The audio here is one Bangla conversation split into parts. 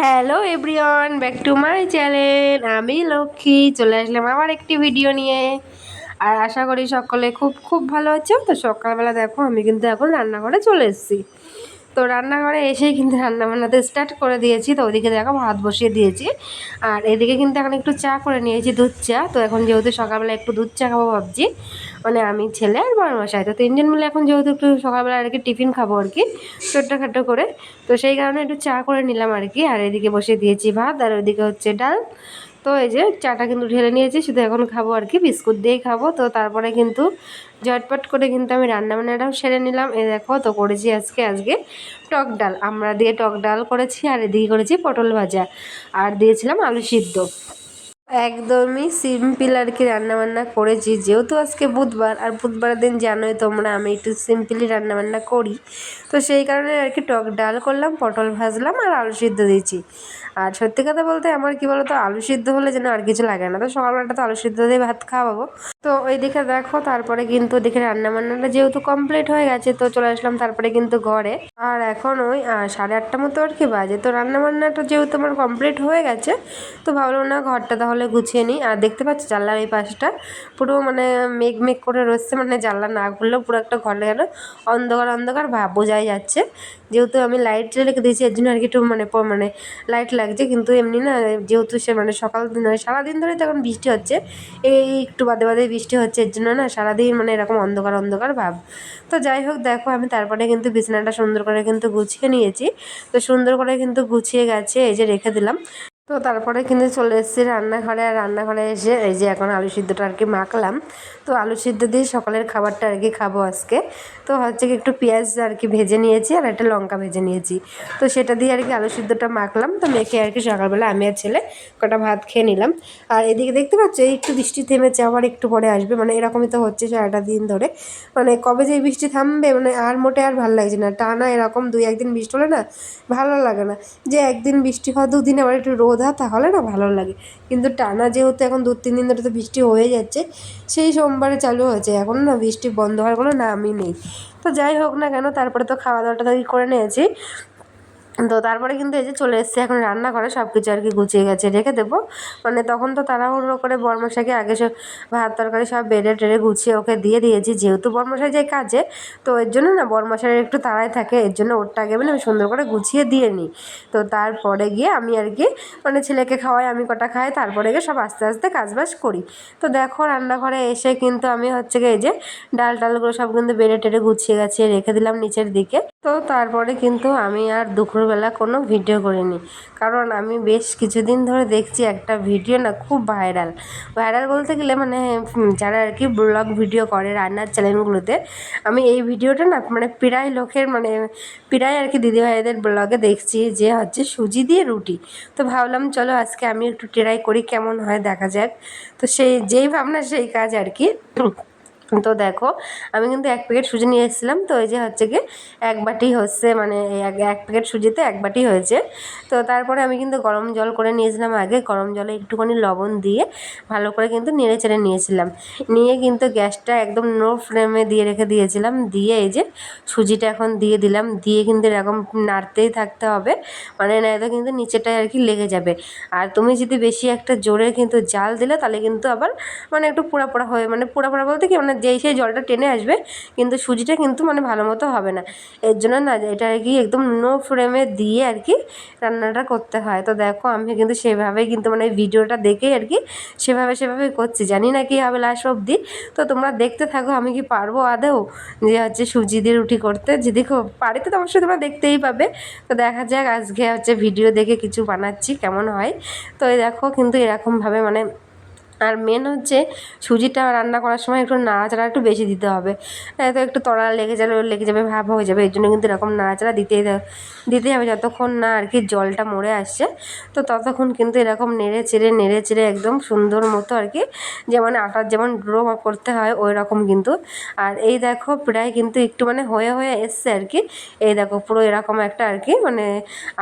Hello everyone back to my channel আমি লক্ষ্মী। চলে আসলাম আবার একটি ভিডিও নিয়ে। আর আশা করি সকলে খুব খুব ভালো আছে। তো সকালবেলা দেখো, আমি কিন্তু এখন রান্নাঘরে চলে এসেছি। তো রান্নাঘরে এসেই কিন্তু রান্না বান্নাতে স্টার্ট করে দিয়েছি। তো ওদিকে দেখো ভাত বসিয়ে দিয়েছি। আর এদিকে কিন্তু এখন একটু চা করে নিয়েছি, দুধ চা। তো এখন যেহেতু সকালবেলা একটু দুধ চা খাব ভাবছি মানে আমি ছেলে আর বড় মশাই। তো তিনজন মিলে এখন যেহেতু একটু সকালবেলা আর কি টিফিন খাব আর কি, ছোট্টখাটো করে। তো সেই কারণে একটু চা করে নিলাম আর কি। আর এদিকে বসে দিয়েছি ভাত, আর ওইদিকে হচ্ছে ডাল। তো এই যে চাটা কিন্তু ঢেলে নিয়েছি, শুধু এখন খাব আর কি, বিস্কুট দিয়েই খাব। তো তারপরে কিন্তু ঝটপট করে কিন্তু আমি রান্নাবান্নাটাও সেরে নিলাম। এ দেখো, তো করেছি আজকে আজকে টক ডাল। আমরা দিয়ে টক ডাল করেছি আর এদিকে করেছি পটল ভাজা। আর দিয়েছিলাম আলু সিদ্ধ। একদমই সিম্পল আর কি রান্নাবান্না করেছি। যেহেতু আজকে বুধবার, আর বুধবারের দিন জানোই তোমরা, আমি একটু সিম্পলি রান্নাবান্না করি। তো সেই কারণে আর কি টক ডাল করলাম, পটল ভাজলাম আর আলু সিদ্ধ দিয়েছি। আর সত্যি কথা বলতে আমার কি বলতো, আলু সিদ্ধ হলে যেন আর কিছু লাগে না। তো সকালবেলাটা তো আলু সিদ্ধ দিয়ে ভাত খাওয়াবো। তো ওই দিকে দেখো, তারপরে কিন্তু দেখে রান্নাবান্নাটা যেহেতু কমপ্লিট হয়ে গেছে, তো চলে আসলাম তারপরে কিন্তু ঘরে। আর এখন ওই সাড়ে আটটা মতো আর কি বাজে। তো রান্নাবান্নাটা যেহেতু আমার কমপ্লিট হয়ে গেছে, তো ভাবলাম না ঘরটা তাহলে গুছিয়ে নিই। আর দেখতে পাচ্ছি জানলার এই পাশটা? পুরো মানে মেঘ মেঘ করে রয়েছে মানে জানলা না খুললেও পুরো একটা ঘরে গেল অন্ধকার অন্ধকার ভাব বোঝাই যাচ্ছে। যেহেতু আমি লাইট রেখে দিয়েছি, এর জন্য আর কি একটু মানে মানে লাইট লাগছে। কিন্তু এমনি না, যেহেতু সে মানে সকাল দিন মানে সারাদিন ধরে তো এখন বৃষ্টি হচ্ছে। এই একটু বাদে বাদে বৃষ্টি হচ্ছে, এর জন্য না সারাদিন মানে এরকম অন্ধকার অন্ধকার ভাব। তো যাই হোক, দেখো আমি তারপরে কিন্তু বিছানাটা সুন্দর করে কিন্তু গুছিয়ে নিয়েছি। তো সুন্দর করে কিন্তু গুছিয়ে গেছে, এই যে রেখে দিলাম। তো তারপরে কিন্তু চলে এসেছি রান্নাঘরে, আর রান্নাঘরে এসে এই যে এখন আলু সিদ্ধটা আর কি মাখলাম। তো আলু সিদ্ধ দিয়ে সকালের খাবারটা আর কি খাব আজকে। তো হচ্ছে কি একটু পেঁয়াজ আর কি ভেজে নিয়েছি, আর একটা লঙ্কা ভেজে নিয়েছি। তো সেটা দিয়ে আর কি আলু সিদ্ধটা মাখলাম। তো মেখে আর কি সকালবেলা আমি আর ছেলে কটা ভাত খেয়ে নিলাম। আর এদিকে দেখতে পাচ্ছ, এই একটু বৃষ্টি থেমেছে, আবার একটু পরে আসবে। মানে এরকমই তো হচ্ছে সারাটা দিন ধরে। মানে কবে যে বৃষ্টি থামবে মানে আর মোটে আর ভালো লাগছে না। টানা এরকম দুই একদিন বৃষ্টি হলে না, ভালো লাগে না। যে একদিন বৃষ্টি হয়, দুদিন আবার একটু রোদ হয় তাহলে না ভালো লাগে। কিন্তু টানা যেহেতু এখন দু, তিন দিন ধরে তো বৃষ্টি হয়ে যাচ্ছে, সেই সোমবারে চালু হয়েছে। এখন না বৃষ্টি বন্ধ হওয়ার কোনো নামই নেই। তো যাই হোক না কেন, তারপরে তো খাওয়া দাওয়াটা করে নিয়েছি। তো তারপরে কিন্তু এই যে চলে এসছে, এখন রান্না করে সব কিছু আর কি গুছিয়ে গেছে রেখে দেবো। মানে তখন তো তাড়াহুড়ো করে বর্মশাকে আগে সব ভাত তরকারি সব বেড়ে টেড়ে গুছিয়ে ওকে দিয়ে দিয়েছি, যেহেতু বর্মশাই যায় কাজে, তো এর জন্য না বর্মশাইয়ের একটু তাড়াই থাকে, এর জন্য ওরটা আগে মানে আমি সুন্দর করে গুছিয়ে দিয়ে নিই। তো তারপরে গিয়ে আমি আর কি মানে ছেলেকে খাওয়াই, আমি কটা খাই, তারপরে গিয়ে সব আস্তে আস্তে কাজবাজ করি। তো দেখো রান্নাঘরে এসে কিন্তু আমি হচ্ছে গিয়ে এই যে ডাল টালগুলো সব কিন্তু বেড়ে টেড়ে গুছিয়ে গেছে রেখে দিলাম নিচের দিকে। তো তারপরে কিন্তু আমি আর দুপুরবেলা কোনো ভিডিও করিনি। কারণ আমি বেশ কিছুদিন ধরে দেখছি একটা ভিডিও না খুব ভাইরাল। ভাইরাল বলতে গেলে মানে যারা আর কি ব্লগ ভিডিও করে রান্নার চ্যানেলগুলোতে, আমি এই ভিডিওটা না মানে প্রায় লোকের মানে প্রায় আর কি দিদিভাইদের ব্লগে দেখছি যে হচ্ছে সুজি দিয়ে রুটি। তো ভাবলাম চলো আজকে আমি একটু ট্রাই করি কেমন হয় দেখা যাক। তো সেই, যেই ভাবনা, সেই কাজ আর কি। তো দেখো, আমি কিন্তু এক প্যাকেট সুজি নিয়ে এসেছিলাম। তো এই যে হচ্ছে কি এক বাটি হচ্ছে মানে এক প্যাকেট সুজিতে এক বাটি হয়েছে। তো তারপরে আমি কিন্তু গরম জল করে নিয়েছিলাম আগে। গরম জলে একটুখানি লবণ দিয়ে ভালো করে কিন্তু নেড়ে চেড়ে নিয়েছিলাম। নিয়ে কিন্তু গ্যাসটা একদম নো ফ্লেমে দিয়ে রেখে দিয়েছিলাম। দিয়ে এই যে সুজিটা এখন দিয়ে দিলাম। দিয়ে কিন্তু এরকম নাড়তেই থাকতে হবে। মানে নয়তো কিন্তু নিচেটায় আর কি লেগে যাবে। আর তুমি যদি বেশি একটা জোরে কিন্তু জাল দিলে তাহলে কিন্তু আবার মানে একটু পোড়া পোড়া হয়ে মানে পোড়া পোড়া বলতে কি মানে যেই সেই জলটা টেনে আসবে, কিন্তু সুজিটা কিন্তু মানে ভালো মতো হবে না। এর জন্য না এটা আর কি একদম নো ফ্লেমে দিয়ে আর কি রান্নাটা করতে হয়। তো দেখো আমি কিন্তু সেভাবেই কিন্তু মানে ভিডিওটা দেখেই আর কি সেভাবে সেভাবে করছি। জানি না কি হবে লাস্ট অবধি। তো তোমরা দেখতে থাকো, আমি কি পারব আদেও যে হচ্ছে সুজি দিয়ে রুটি করতে। যে দেখো, বাড়িতে তো অবশ্যই তোমরা দেখতেই পাবে। তো দেখা যাক, আজকে হচ্ছে ভিডিও দেখে কিছু বানাচ্ছি, কেমন হয়। তো দেখো কিন্তু এরকমভাবে মানে আর মেন হচ্ছে সুজিটা রান্না করার সময় একটু নাড়াচাড়া একটু বেশি দিতে হবে। তো একটু তড়া লেগে যাবে লেগে যাবে, ভাব হয়ে যাবে, এর জন্য কিন্তু এরকম নাড়াচাড়া দিতেই দিতেই হবে যতক্ষণ না আর কি জলটা মরে আসছে। তো ততক্ষণ কিন্তু এরকম নেড়ে চেড়ে নেড়ে চেড়ে একদম সুন্দর মতো আর কি যেমন আটার যেমন ড্রো করতে হয় ওই রকম কিন্তু। আর এই দেখো প্রায় কিন্তু একটু মানে হয়ে হয়ে এসছে আর কি। এই দেখো পুরো এরকম একটা আর কি মানে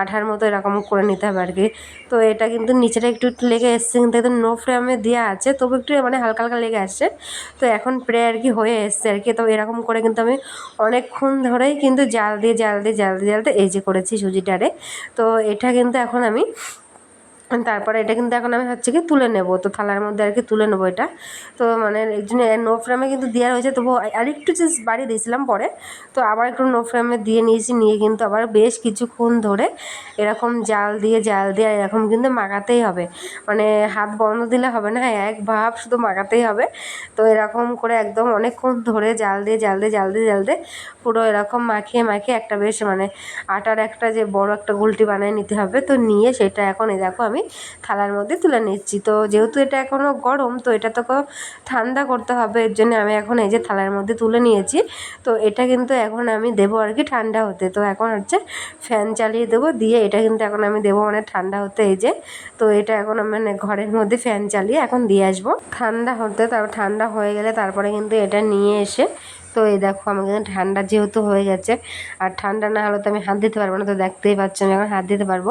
আঠার মতো এরকম করে নিতে হবে আর কি। তো এটা কিন্তু নিচেটা একটু লেগে এসছে কিন্তু একদম নো ফ্লেমে দিয়ে আছে, তবু একটু মানে হালকা হালকা লেগে আসছে তো এখন প্রায় আর কি হয়ে এসছে আর কি। তো এরকম করে কিন্তু আমি অনেকক্ষণ ধরেই কিন্তু জাল দিয়ে জাল দিয়ে জাল দিয়ে জাল দিয়ে এই যে করেছি সুজিটারে। তো এটা কিন্তু এখন আমি তারপরে এটা কিন্তু এখন আমি হচ্ছে কি তুলে নেব। তো থালার মধ্যে আর কি তুলে নেব এটা। তো মানে এই জন্য নো ফ্রেমে কিন্তু দেওয়া হয়েছে তবু আরেকটু জাস্ট বাড়িয়ে দিয়েছিলাম পরে। তো আবার একটু নো ফ্রেমে দিয়ে নিয়েছি। নিয়ে কিন্তু আবার বেশ কিছুক্ষণ ধরে এরকম জাল দিয়ে জাল দিয়ে এরকম কিন্তু মাগাতেই হবে। মানে হাত বন্ধ দিলে হবে না, এক ভাব শুধু মাগাতেই হবে। তো এরকম করে একদম অনেকক্ষণ ধরে জাল দিয়ে জাল দিয়ে জাল দিয়ে জাল দিয়ে পুরো এরকম মাখিয়ে মাখিয়ে একটা বেশ মানে আটার একটা যে বড় একটা গুলটি বানিয়ে নিতে হবে। তো নিয়ে সেটা এখন এই দেখো আমি থালার মধ্যে তুলে নিচ্ছি। তো যেহেতু এটা এখনও গরম, তো এটা তো ঠান্ডা করতে হবে, এর জন্য আমি এখন এই যে থালার মধ্যে তুলে নিয়েছি। তো এটা কিন্তু এখন আমি দেবো আর কি ঠান্ডা হতে। তো এখন হচ্ছে ফ্যান চালিয়ে দেবো, দিয়ে এটা কিন্তু এখন আমি দেবো মানে ঠান্ডা হতে এই যে। তো এটা এখন মানে ঘরের মধ্যে ফ্যান চালিয়ে এখন দিয়ে আসব। ঠান্ডা হতে, তারপর ঠান্ডা হয়ে গেলে তারপরে কিন্তু এটা নিয়ে এসে তো এই দেখো, আমাকে ঠান্ডা যেহেতু হয়ে গেছে, আর ঠান্ডা না হলে তো আমি হাত দিতে পারব না, তো দেখতেই পাচ্ছি আমি এখন হাত দিতে পারব।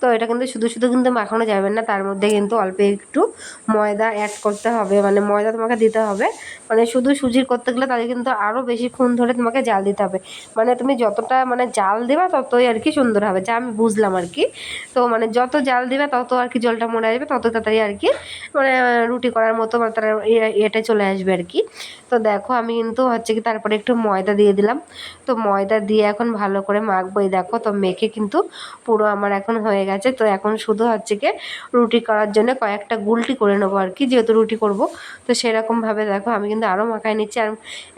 তো এটা কিন্তু শুধু শুধু কিন্তু মাখানো যাবে না, তার মধ্যে কিন্তু অল্প একটু ময়দা অ্যাড করতে হবে মানে ময়দা তোমাকে দিতে হবে। মানে শুধু সুজির করতে গেলে তাদের কিন্তু আরও বেশিক্ষণ ধরে তোমাকে জাল দিতে হবে। মানে তুমি যতটা মানে জাল দেবা ততই আর কি সুন্দর হবে, যা আমি বুঝলাম আর কি। তো মানে যত জাল দিবে তত আর কি জলটা মরে আসবে, তত তাড়াতাড়ি আর কি মানে রুটি করার মতো মানে তারা এটা চলে আসবে আর কি। তো দেখো আমি কিন্তু হচ্ছে কি তারপরে একটু ময়দা দিয়ে দিলাম। তো ময়দা দিয়ে এখন ভালো করে মাখবো। এই দেখো, তো মেখে কিন্তু পুরো আমার এখন হয়ে গেছে। তো এখন শুধু হচ্ছে কি রুটি করার জন্য কয়েকটা গুলটি করে নেব আর কি, যেহেতু রুটি করব। তো সেরকমভাবে দেখো, আমি কিন্তু আরও মাখাই নিচ্ছি। আর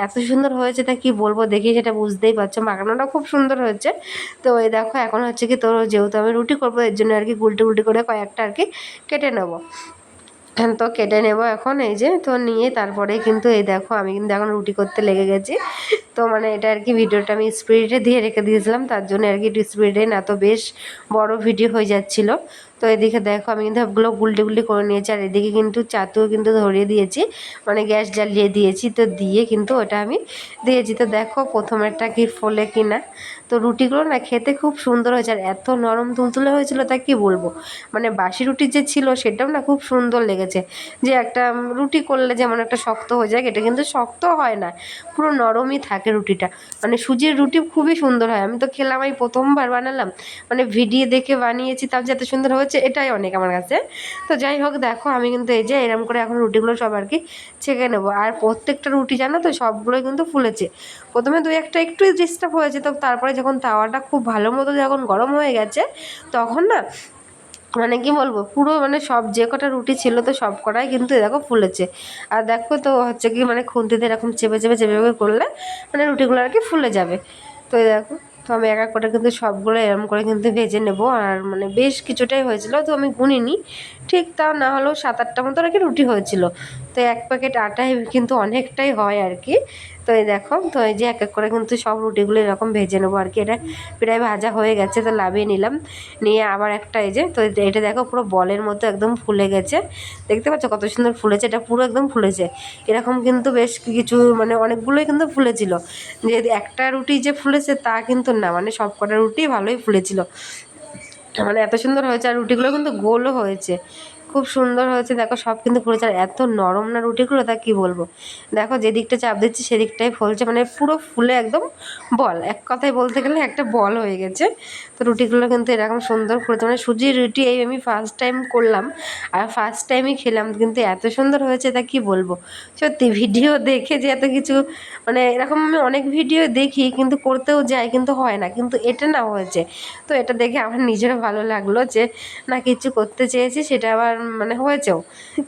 এত সুন্দর হয়েছে তা কি বলব দেখি, সেটা বুঝতেই পারছ। মাখানোটা খুব সুন্দর হয়েছে। তো এই দেখো, এখন হচ্ছে কি তোর যেহেতু আমি রুটি করব, এর জন্য আর কি গুলটি গুলটি করে কয়েকটা আর কি কেটে নেব। তো কেটে নেব এখন। এই যে, তো নিয়ে তারপরে কিন্তু এই দেখো, আমি কিন্তু এখন রুটি করতে লেগে গেছি। তো মানে এটা আর কি ভিডিওটা আমি স্পিডে দিয়ে রেখে দিয়েছিলাম, তার জন্য আর কি একটু না তো বেশ বড় ভিডিও হয়ে যাচ্ছিল। তো এদিকে দেখো, আমি কিন্তু সবগুলো গুলটি গুলটি করে নিয়েছি। আর এদিকে কিন্তু চাতুও কিন্তু ধরিয়ে দিয়েছি মানে গ্যাস জ্বালিয়ে দিয়েছি। তো দিয়ে কিন্তু ওটা আমি দিয়েছি। তো দেখো প্রথমেরটা কি ফলে কি না। তো রুটিগুলো না খেতে খুব সুন্দর হয়েছে। আর এত নরম তুলতুলে হয়েছিল তা কি বলব? মানে বাসি রুটি যে ছিল, সেটাও না খুব সুন্দর লেগেছে। যে একটা রুটি করলে যেমন একটা শক্ত হয়ে যায়, এটা কিন্তু শক্ত হয় না। পুরো নরমই থাকে রুটিটা। মানে সুজির রুটি খুবই সুন্দর হয়। আমি তো খেলাম এই প্রথমবার বানালাম। মানে ভিডিও দেখে বানিয়েছি, তাও যে এত সুন্দর হয়েছে এটাই অনেক আমার কাছে। তো যাই হোক, দেখো আমি কিন্তু এই যে এরম করে এখন রুটিগুলো সব আর কি ছেঁকে নেব। আর প্রত্যেকটা রুটি জানো তো, সবগুলোই কিন্তু ফুলেছে। প্রথমে দুই একটা একটু ডিস্টার্ব হয়েছে, তো তারপরে যখন তাওয়াটা খুব ভালো মতো যখন গরম হয়ে গেছে, তখন না মানে কি বলব, পুরো মানে সব যে কটা রুটি ছিল তো সব কটাই কিন্তু দেখো ফুলেছে। আর দেখো তো হচ্ছে কি মানে খুন্তিতে এরকম চেপে চেপে চেপে করলে মানে রুটিগুলো আর কি ফুলে যাবে। তো দেখো। তো আমি এক এক করে কিন্তু সবগুলো এরম করে কিন্তু ভেজে নেব। আর মানে বেশ কিছুটাই হয়েছিল, তো আমি গুনিনি। ঠিক তাও না হলেও সাত আটটা মতো আর কি রুটি হয়েছিল। তো এক প্যাকেট আটায় কিন্তু অনেকটাই হয় আর কি। তো এই দেখো, তো এই যে এক এক করে কিন্তু সব রুটিগুলো এরকম ভেজে নেব আর কি। এটা প্রায় ভাজা হয়ে গেছে, তো লাভিয়ে নিলাম। নিয়ে আবার একটা এই যে, তো এটা দেখো পুরো বলের মতো একদম ফুলে গেছে। দেখতে পাচ্ছ কত সুন্দর ফুলেছে, এটা পুরো একদম ফুলেছে। এরকম কিন্তু বেশ কিছু মানে অনেকগুলোই কিন্তু ফুলেছিল। যে একটা রুটি যে ফুলেছে তা কিন্তু না মানে সব কটা রুটি ভালোই ফুলেছিল। মানে এত সুন্দর হয়েছে, আর রুটিগুলো কিন্তু গোলও হয়েছে। খুব সুন্দর হয়েছে। দেখো, সব কিন্তু ফুলেছে। আর এত নরম না রুটিগুলো, তা কী বলব? দেখো যেদিকটা চাপ দিচ্ছি সেদিকটাই ফুলছে। মানে পুরো ফুলে একদম বল। এক কথায় বলতে গেলে একটা বল হয়ে গেছে। তো রুটিগুলো কিন্তু এরকম সুন্দর করেছে মানে সুজির রুটি এই আমি ফার্স্ট টাইম করলাম। আর ফার্স্ট টাইমই খেলাম, কিন্তু এত সুন্দর হয়েছে, তা কি বলব? সত্যি ভিডিও দেখে যে এত কিছু মানে এরকম আমি অনেক ভিডিও দেখি, কিন্তু করতেও যাই, কিন্তু হয় না। কিন্তু এটা না হয়েছে। তো এটা দেখে আমার নিজেরও ভালো লাগল যে, না, কিছু করতে চেয়েছি, সেটা আবার মানে হয়েছেও।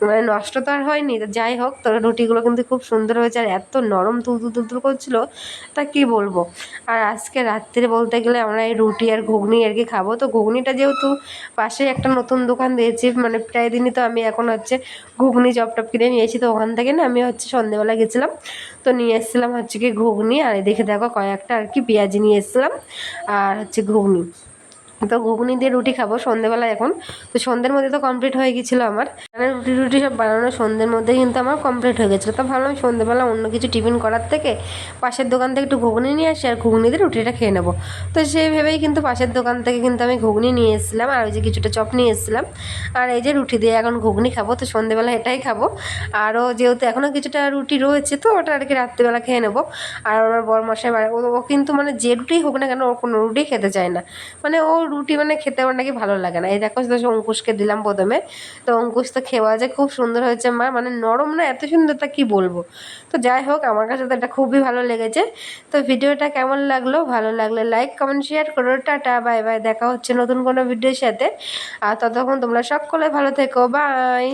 মানে নষ্ট তো আর হয়নি যাই হোক তো রুটিগুলো কিন্তু খুব সুন্দর হয়েছে আর এত নরম তুলতুল তুলতুল করছিল, তা কি বলব? আর আজকে রাত্রে বলতে গেলে আমরা এই রুটি আর ঘুগনি আর কি খাব। তো ঘুগনিটা যেহেতু পাশে একটা নতুন দোকান দিয়েছি মানে প্রায় দিনই তো আমি এখন হচ্ছে ঘুগনি চপ টপ কিনে নিয়েছি তো ওখান থেকে না আমি হচ্ছে সন্ধেবেলা গেছিলাম। তো নিয়ে এসেছিলাম হচ্ছে কি ঘুগনি, আর দেখে দেখো কয়েকটা আর কি পেঁয়াজি নিয়ে এসেছিলাম, আর হচ্ছে ঘুগনি। তো ঘুগনি দিয়ে রুটি খাব সন্ধেবেলা এখন। তো সন্ধ্যের মধ্যে তো কমপ্লিট হয়ে গেছিল আমার। রুটি রুটি সব বানানো, সন্ধ্যের মধ্যে কিন্তু আমার কমপ্লিট হয়ে গেছিল। তো ভাবলাম সন্ধ্যেবেলা অন্য কিছু টিফিন করার থেকে পাশের দোকান থেকে একটু ঘুগনি নিয়ে আসি আর ঘুগনি দিয়ে রুটিটা খেয়ে নেব। তো সেই ভেবেই কিন্তু পাশের দোকান থেকে কিন্তু আমি ঘুগনি নিয়ে এসেছিলাম আর ওই যে কিছুটা চপ নিয়ে এসেছিলাম। আর এই যে রুটি দিয়ে এখন ঘুগনি খাব, তো সন্ধ্যেবেলা এটাই খাব। আরও যেহেতু এখনও কিছুটা রুটি রয়েছে, তো ওটা আর কি রাত্রিবেলা খেয়ে নেব। আর আমার বড় মশাই ও কিন্তু মানে যে রুটি হোক না কেন, ও কোনো রুটি খেতে চায় না। মানে ও রুটি মানে খেতে আমার নাকি ভালো লাগে না। এই দেখো তো অঙ্কুশকে দিলাম প্রথমে তো অঙ্কুশ তো খেওয়া যে খুব সুন্দর হয়েছে, মা। মানে নরম না, এত সুন্দর তা কী বলব? তো যাই হোক, আমার কাছে তো এটা খুবই ভালো লেগেছে। তো ভিডিওটা কেমন লাগল? ভালো লাগলে লাইক কমেন্ট শেয়ার করো। টাটা বাই বাই দেখা হচ্ছে নতুন কোনো ভিডিওর সাথে। আর ততক্ষণ তোমরা সকলে ভালো থেকো। বাই